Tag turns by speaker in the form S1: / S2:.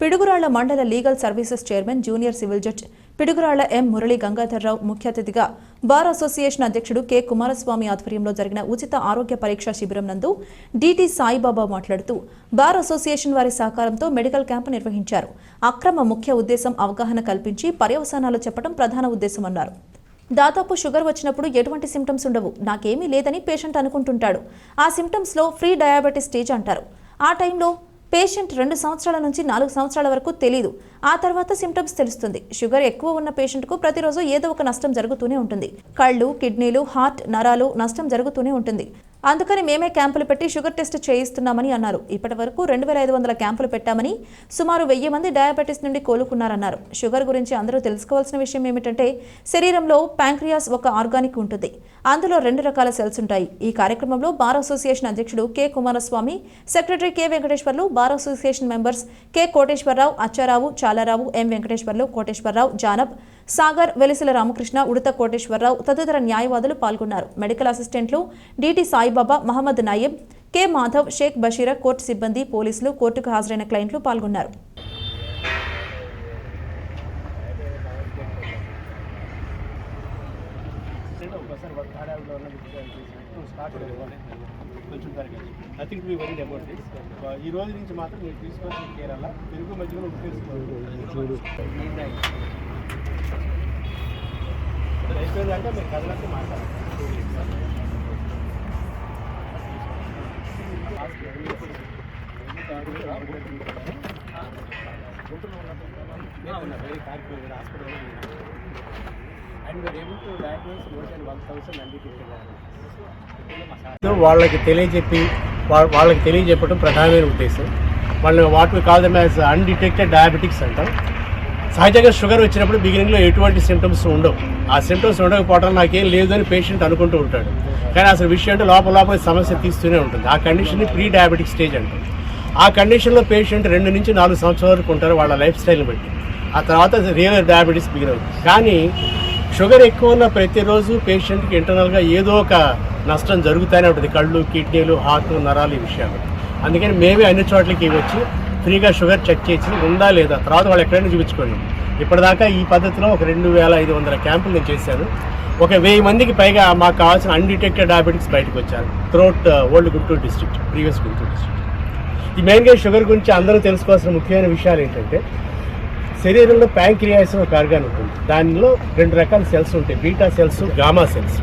S1: పిడుగురాళ్ళ మండల legal services chairman junior civil judge Piduguralla M Murali Gangadhara Rao ముఖ్య అతిథిగా bar association అధ్యక్షుడు K Kumaraswamy ఆధ్వర్యంలో జరిగిన ఉచిత ఆరోగ్య పరీక్ష శిబిరం నందు డిటి సాయిబాబా మాట్లాడుతూ బార్ అసోసియేషన్ వారి సహకారంతో మెడికల్ క్యాంపు నిర్వహించారు. అక్రమ ముఖ్య ఉద్దేశం అవగాహన కల్పించి పర్యవసానాలు చెప్పడం ప్రధాన ఉద్దేశమన్నారు. దాదాపు షుగర్ వచ్చినప్పుడు ఎటువంటి సిమ్టమ్స్ ఉండవు. నాకేమీ లేదని పేషెంట్ అనుకుంటుంటాడు. ఆ సిమ్టమ్స్లో ఫ్రీ డయాబెటిస్ స్టేజ్ అంటారు. ఆ టైంలో పేషెంట్ రెండు సంవత్సరాల నుంచి నాలుగు సంవత్సరాల వరకు తెలియదు ఆ తర్వాత సిమ్టమ్స్ తెలుస్తుంది. షుగర్ ఎక్కువ ఉన్న పేషెంట్కు ప్రతిరోజు ఏదో ఒక నష్టం జరుగుతూనే ఉంటుంది. కళ్ళు కిడ్నీలు హార్ట్ నరాలు నష్టం జరుగుతూనే ఉంటుంది. అందుకని మేమే క్యాంపులు పెట్టి షుగర్ టెస్ట్ చేయిస్తున్నామని అన్నారు. ఇప్పటి వరకు రెండు వేల ఐదు వందల క్యాంపులు పెట్టామని సుమారు వెయ్యి మంది డయాబెటీస్ నుండి కోలుకున్నారన్నారు. షుగర్ గురించి అందరూ తెలుసుకోవాల్సిన విషయం ఏమిటంటే శరీరంలో ప్యాంక్రియాస్ ఒక ఆర్గానిక్ ఉంటుంది. అందులో రెండు రకాల సెల్స్ ఉంటాయి. ఈ కార్యక్రమంలో బార్ అసోసియేషన్ అధ్యక్షుడు K Kumaraswamy secretary K Venkateswarlu bar association members K Koteswara Rao Achcha Rao Chala Rao M Venkateswarlu Koteswara Rao జానబ్ Sagar Velisila Ramakrishna Udatha Koteswararao తదితర న్యాయవాదులు పాల్గొన్నారు. మెడికల్ అసిస్టెంట్లు DT Saibaba Mohammad Nayeeb K Madhav Sheikh Basheera court సిబ్బంది పోలీసులు కోర్టుకు హాజరైన క్లయింట్లు పాల్గొన్నారు.
S2: ఒకసారి వర్క్ హడావిడిలో ఉన్న కొంచెం తరగతి nothing to be worried about this ఈ రోజు నుంచి మాత్రం మీరు తీసుకోవాల్సిన కేరళ తెలుగు మధ్యలో ఉప్పు అయిపోయిందంటే మీరు కార్పొరేట్ హాస్పిటల్ వాళ్ళకి తెలియజెప్పి వాళ్ళకి తెలియజెప్పడం ప్రధానమైన ఉద్దేశం. వాళ్ళు what we call them as undetected diabetics అంటాం. సహజంగా షుగర్ వచ్చినప్పుడు బిగినింగ్లో ఎటువంటి సిమ్టమ్స్ ఉండవు. ఆ సిమ్టమ్స్ ఉండకపోవడం నాకేం లేదు అని పేషెంట్ అనుకుంటూ ఉంటాడు. కానీ అసలు విషయం అంటే లోపల లోపల సమస్య తీస్తూనే ఉంటుంది. ఆ కండిషన్ని ప్రీ డయాబెటిక్ స్టేజ్ అంటాం ఆ కండిషన్లో పేషెంట్ రెండు నుంచి నాలుగు సంవత్సరాల వరకు ఉంటారు వాళ్ళ లైఫ్ స్టైల్ని బట్టి. ఆ తర్వాత రియల్ డయాబెటీస్ బిగిన్ అవుతుంది. కానీ షుగర్ ఎక్కువ ఉన్న ప్రతిరోజు పేషెంట్కి ఇంటర్నల్గా ఏదో ఒక నష్టం జరుగుతూనే ఉంటుంది. కళ్ళు కిడ్నీలు హార్ట్ నరాలు ఈ విషయాలు. అందుకని మేమే అన్ని చోట్లకి వచ్చి ఫ్రీగా షుగర్ చెక్ చేసి ఉందా లేదా? తర్వాత వాళ్ళు ఎక్కడైనా చూపించుకోండి. ఇప్పటిదాకా ఈ పద్ధతిలో ఒక రెండు వేల ఐదు వందల క్యాంపులు నేను చేశాను. ఒక వెయ్యి మందికి పైగా మాకు కావాల్సిన అన్డిటెక్టెడ్ డయాబెటిక్స్ బయటకు వచ్చారు. Throughout old Guntur district previous Guntur district ఈ మెయిన్గా షుగర్ గురించి అందరూ తెలుసుకోవాల్సిన ముఖ్యమైన విషయాలు ఏంటంటే శరీరంలో ప్యాంక్రియాస్ ఒక ఆర్గాన్ ఉంటుంది. దానిలో రెండు రకాల సెల్స్ ఉంటాయి. Beta cells gamma cells